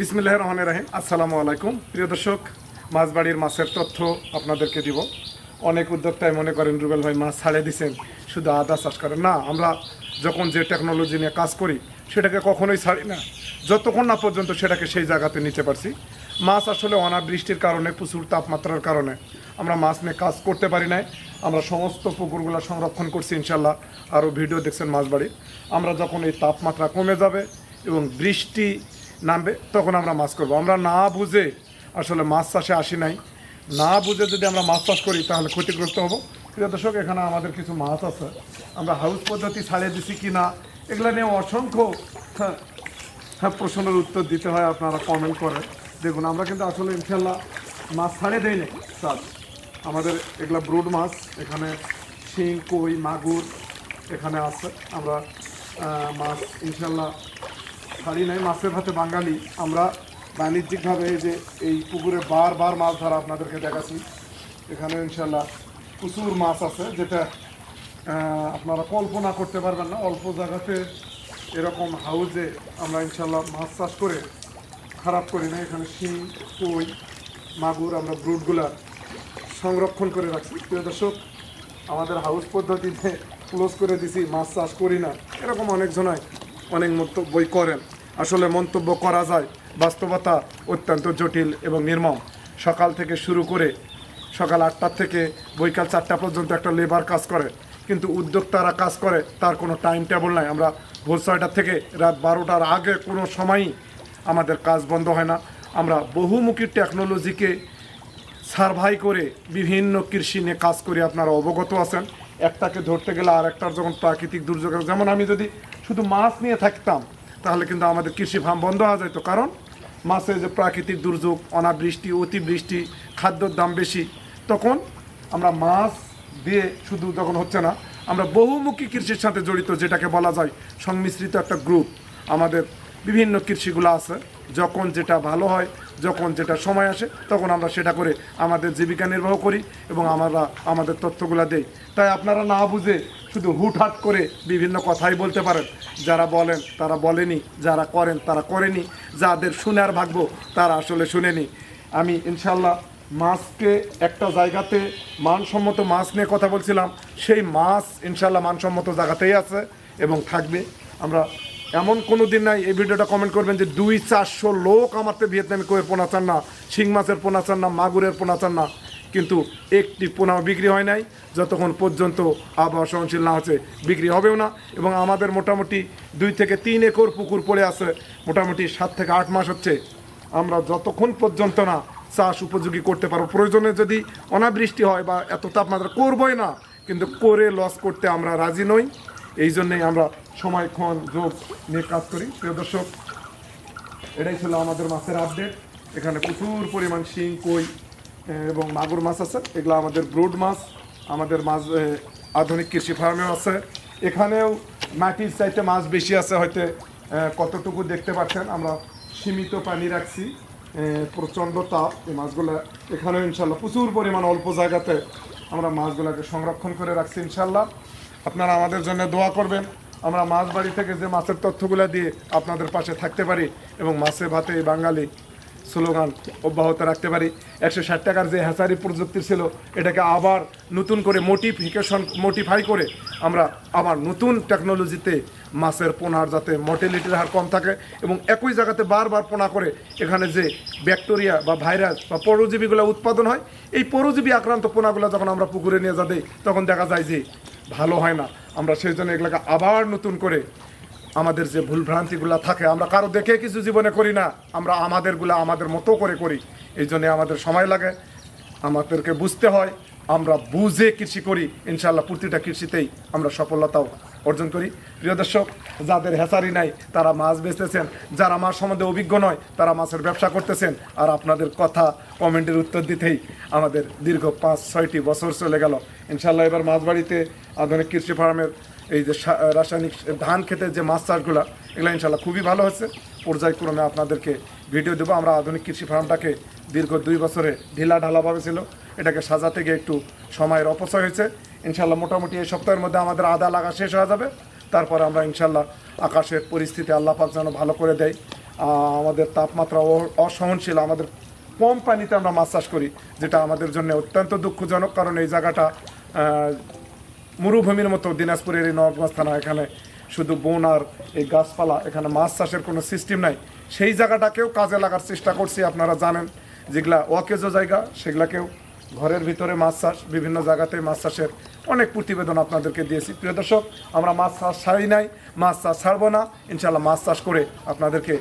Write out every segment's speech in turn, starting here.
বিসমিল্লাহ রহমান রাহিম। আসসালামু আলাইকুম। প্রিয় দর্শক মাছবাড়ির মাছের তথ্য আপনাদেরকে দিব। অনেক উদ্যোক্তায় মনে করেন, রুবেল ভাই মাছ ছাড়ে দিছেন, শুধু আদা চাষ করেন। না, আমরা যখন যে টেকনোলজি নিয়ে কাজ করি, সেটাকে কখনোই ছাড়ি না। যতক্ষণ না পর্যন্ত সেটাকে সেই জায়গাতে নিতে পারছি। মাছ আসলে অনাবৃষ্টির কারণে, প্রচুর তাপমাত্রার কারণে আমরা মাছ নিয়ে কাজ করতে পারি নাই। আমরা সমস্ত পুকুরগুলো সংরক্ষণ করছি ইনশাল্লাহ আরও ভিডিও দেখছেন মাছবাড়ি আমরা যখন এই তাপমাত্রা কমে যাবে এবং বৃষ্টি নামবে তখন আমরা মাছ করব। আমরা না বুঝে আসলে মাছ চাষে আসি নাই। না বুঝে যদি আমরা মাছ চাষ করি তাহলে ক্ষতিগ্রস্ত হব। প্রিয় দর্শক এখানে আমাদের কিছু মাছ আছে। আমরা হাউস পদ্ধতি ছাড়িয়ে দিছি কি না এগুলো নিয়ে অসংখ্য হ্যাঁ, হ্যাঁ প্রশ্নের উত্তর দিতে হয় আপনারা কমেন্ট করেন দেখুন আমরা কিন্তু আসলে ইনশাল্লাহ মাছ ছাড়িয়ে দেই নাই। স্যার আমাদের এগুলা ব্রুড মাছ এখানে শিং কই মাগুর এখানে আছে। আমরা মাছ ইনশাল্লাহ ছাড়ি নাই, মাছের ভাতে বাঙালি। আমরা বাণিজ্যিকভাবে যে এই পুকুরে বারবার মাছ ধরা আপনাদেরকে দেখাচ্ছি। এখানে ইনশাল্লাহ প্রচুর মাছ আছে, যেটা আপনারা কল্পনা করতে পারবেন না। অল্প জায়গাতে এরকম হাউজে আমরা ইনশাল্লাহ মাছ চাষ করে খারাপ করি না। এখানে শিং, কই, মাগুর আমরা ব্রুটগুলা সংরক্ষণ করে রাখছি। প্রিয় দর্শক, আমাদের হাউস পদ্ধতিতে ক্লোজ করে দিছি, মাছ চাষ করি না। এরকম অনেকজনাই অনেক মন্তব্যই করেন। আসলে মন্তব্য করা যায়। বাস্তবতা অত্যন্ত জটিল এবং নির্মম। সকাল থেকে শুরু করে সকাল আটটার থেকে বৈকাল চারটা পর্যন্ত একটা লেবার কাজ করে। কিন্তু উদ্যোক্তারা কাজ করে, তার কোনো টাইম টেবল নাই। আমরা ভোর ছয়টার থেকে রাত বারোটার আগে কোনো সময়ই আমাদের কাজ বন্ধ হয় না। আমরা বহুমুখী টেকনোলজিকে সার্ভাই করে বিভিন্ন কৃষি নিয়ে কাজ করে। আপনারা অবগত আছেন। একটাকে ধরতে গেলে আর একটার যখন প্রাকৃতিক দুর্যোগ যেমন আমি যদি শুধু মাছ নিয়ে থাকতাম, তাহলে কিন্তু আমাদের কৃষি ফার্ম বন্ধ হওয়া যেত। কারণ মাছের যে প্রাকৃতিক দুর্যোগ, অনাবৃষ্টি, অতিবৃষ্টি, খাদ্যর দাম বেশি, তখন আমরা মাছ দিয়ে শুধু যখন হচ্ছে না, আমরা বহুমুখী কৃষির সাথে জড়িত যেটাকে বলা যায় সংমিশ্রিত একটা গ্রুপ আমাদের বিভিন্ন কৃষিগুলো আছে। যখন যেটা ভালো হয়, যখন যেটা সময় আসে, তখন আমরা সেটা করে আমাদের জীবিকা নির্বাহ করি এবং আমরা আমাদের তথ্যগুলো দেই। তাই আপনারা না বুঝে শুধু হুটহাট করে বিভিন্ন কথাই বলতে পারেন। যারা বলেন, তারা বলেনি, যারা করেন, তারা করেনি। যাদের শোনার ভাগ্য, তারা আসলে শুনেনি। আমি ইনশাল্লাহ মাছকে একটা জায়গাতে মানসম্মত মাছ নিয়ে কথা বলছিলাম। সেই মাছ ইনশাল্লাহ মানসম্মত জায়গাতেই আছে এবং থাকবে। আমরা এমন কোনো দিন নাই, এই ভিডিওটা কমেন্ট করবেন যে দুই চারশো লোক আমার তো ভিয়েতনামি কইয়ের পোনা চান না, শিং মাছের পোনা চান না, মাগুরের পোনা চান না। কিন্তু একটি পোনাও বিক্রি হয় নাই, যতক্ষণ পর্যন্ত আবহাওয়া সহনশীল না হচ্ছে, বিক্রি হবেও না। এবং আমাদের মোটামুটি দুই থেকে তিন একর পুকুর পড়ে আছে, মোটামুটি সাত থেকে আট মাস হচ্ছে। আমরা যতক্ষণ পর্যন্ত না চাষ উপযোগী করতে পারব, প্রয়োজনে যদি অনাবৃষ্টি হয় বা এত তাপমাত্রা করবই না, কিন্তু করে লস করতে আমরা রাজি নই। এই জন্যেই আমরা সময়ক্ষণ যোগ নিয়ে কাজ করি। প্রিয় দর্শক, এটাই ছিল আমাদের মাছের আপডেট এখানে প্রচুর পরিমাণ শিং, কই এবং মাগুর মাছ আছে। এগুলো আমাদের ব্রুড মাছ, আমাদের মাছ আধুনিক কৃষি ফার্মেও আছে। এখানেও মাটির চাইতে মাছ বেশি আছে হয়তো কতটুকু দেখতে পাচ্ছেন, আমরা সীমিত পানি রাখছি প্রচণ্ড তাপ। এই মাছগুলো এখানেও ইনশাল্লাহ প্রচুর পরিমাণ অল্প জায়গাতে আমরা মাছগুলোকে সংরক্ষণ করে রাখছি ইনশাল্লাহ। আপনারা আমাদের জন্য দোয়া করবেন। আমরা মাছ বাড়ি থেকে যে মাছের তথ্যগুলো দিয়ে আপনাদের পাশে থাকতে পারি এবং মাছে ভাতে বাঙালি স্লোগান অব্যাহত রাখতে পারি। একশো ষাট টাকার যে হ্যাচারি প্রযুক্তি ছিল, এটাকে আবার নতুন করে মোটিফিকেশন মোটিফাই করে আমরা আবার নতুন টেকনোলজিতে মাছের পোনার যাতে মর্টেলিটির হার কম থাকে এবং একই জায়গাতে বারবার পোনা করে এখানে যে ব্যাকটেরিয়া বা ভাইরাস বা পরজীবীগুলো উৎপাদন হয়, এই পরজীবী আক্রান্ত পোনাগুলো যখন আমরা পুকুরে নিয়ে যা দিই, তখন দেখা যায় যে ভালো হয় না। আমরা সেই জন্য এগুলোকে আবার নতুন করে আমাদের যে ভুলভ্রান্তিগুলো থাকে, আমরা কারও দেখে কিছু জীবনে করি না, আমরা আমাদেরগুলো আমাদের মতো করে করি। এই জন্যে আমাদের সময় লাগে, আমাদেরকে বুঝতে হয় আমরা বুঝে কৃষি করি ইনশাল্লাহ প্রতিটা কৃষিতেই আমরা সফলতাও অর্জন করি। প্রিয় দর্শক, যাদের হেসারি নাই, তারা মাছ বেচতেছেন। যারা মাছ সম্বন্ধে অভিজ্ঞ নয়, তারা মাছের ব্যবসা করতেছেন। আর আপনাদের কথা কমেন্টের উত্তর দিতেই আমাদের দীর্ঘ পাঁচ, ছয়টি বছর চলে গেল। ইনশাল্লাহ এবার মাছ বাড়িতে আধুনিক কৃষি ফার্মের এই যে রাসায়নিক ধান খেতে যে মাছ চাষগুলো, এগুলো ইনশাল্লাহ খুবই ভালো হচ্ছে পর্যায়ক্রমে আপনাদেরকে ভিডিও দেবো। আমরা আধুনিক কৃষি ফার্মটাকে দীর্ঘ দুই বছরে ঢিলা ঢালাভাবে ছিল। এটাকে সাজাতে গিয়ে একটু সময়ের অপচয় হয়েছে। ইনশাল্লাহ মোটামুটি এই সপ্তাহের মধ্যে আমাদের আদা লাগা শেষ হয়ে যাবে। তারপরে আমরা ইনশাল্লাহ আকাশের পরিস্থিতি আল্লাহ পাক যেন ভালো করে দেয়। আমাদের তাপমাত্রা অসহনশীল, আমাদের কম পানিতে আমরা মাছ চাষ করি, যেটা আমাদের জন্য অত্যন্ত দুঃখজনক। কারণ এই জায়গাটা মরুভূমির মতো দিনাজপুরের এই নবাবগঞ্জ থানা এখানে শুধু বন আর এই গাছপালা, এখানে মাছ চাষের কোনো সিস্টেম নাই। সেই জায়গাটাকেও কাজে লাগার চেষ্টা করছি, আপনারা জানেন। যেগুলা অকেজো জায়গা, সেগুলাকেও ঘরের ভিতরে মাছ চাষ, বিভিন্ন জায়গাতে মাছ চাষের অনেক প্রতিবেদন আপনাদেরকে দিয়েছি। প্রিয় দর্শক, আমরা মাছ চাষ ছাড়ি নাই, মাছ চাষ ছাড়বো না। ইনশাল্লাহ মাছ চাষ করে আপনাদেরকে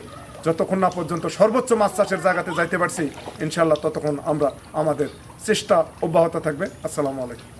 যতক্ষণ না পর্যন্ত সর্বোচ্চ মাছ চাষের জায়গাতে যাইতে পারছি ইনশাল্লাহ ততক্ষণ আমরা আমাদের চেষ্টা অব্যাহত থাকবে। আসসালামু আলাইকুম।